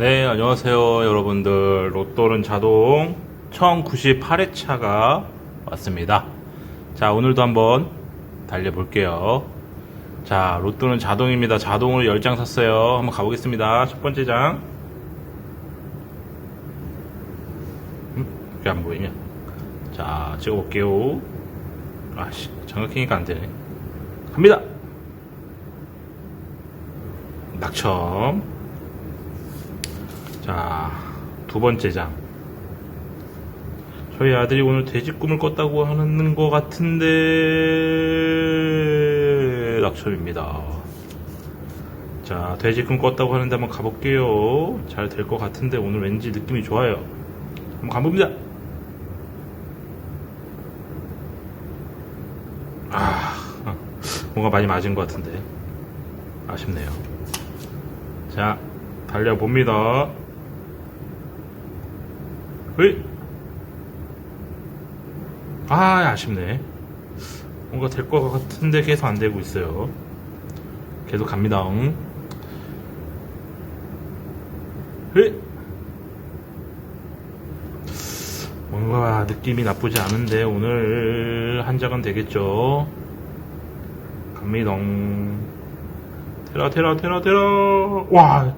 네, 안녕하세요, 여러분들. 로또는 자동 1098회차가 왔습니다. 자, 오늘도 한번 달려볼게요. 자, 로또는 자동입니다. 자동으로 10장 샀어요. 한번 가보겠습니다. 첫 번째 장. 음? 왜안 보이냐? 자, 찍어볼게요. 아씨, 장갑 끼니까 안 되네. 갑니다! 낙첨. 자, 두 번째 장. 저희 아들이 오늘 돼지 꿈을 꿨다고 하는 것 같은데, 낙첨입니다. 자, 돼지 꿈 꿨다고 하는데 한번 가볼게요. 잘 될 것 같은데, 오늘 왠지 느낌이 좋아요. 한번 가봅니다. 아, 뭔가 많이 맞은 것 같은데. 아쉽네요. 자, 달려봅니다. 으이! 아, 아쉽네. 뭔가 될 것 같은데 계속 안 되고 있어요. 계속 갑니다. 응? 으이! 뭔가 느낌이 나쁘지 않은데 오늘 한 장은 되겠죠. 갑니다. 테라 테라 테라 테라 와.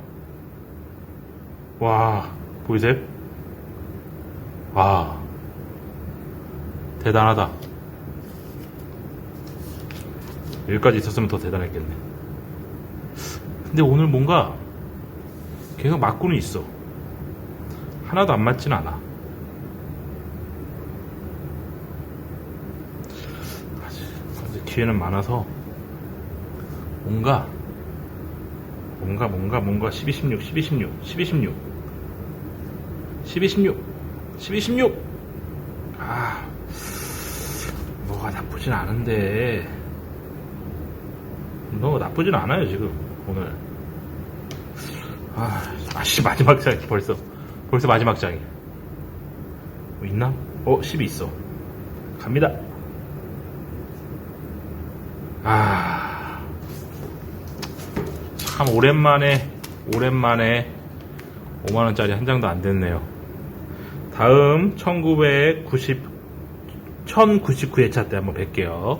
와 보이세요? 와 대단하다. 여기까지 있었으면 더 대단했겠네. 근데 오늘 뭔가 계속 맞고는 있어. 하나도 안 맞진 않아. 아직 기회는 많아서 뭔가 뭔가 뭔가 뭔가 12, 16, 12, 16, 12, 16 12, 16 12, 16 아 뭐가 나쁘진 않은데. 너 나쁘진 않아요 지금 오늘. 아, 아씨 마지막 장이 벌써. 벌써 마지막 장이. 뭐 있나? 어 10이 있어. 갑니다. 아. 참 오랜만에 오랜만에 5만원짜리 한 장도 안 됐네요 다음 1990 1099회차 때 한번 뵐게요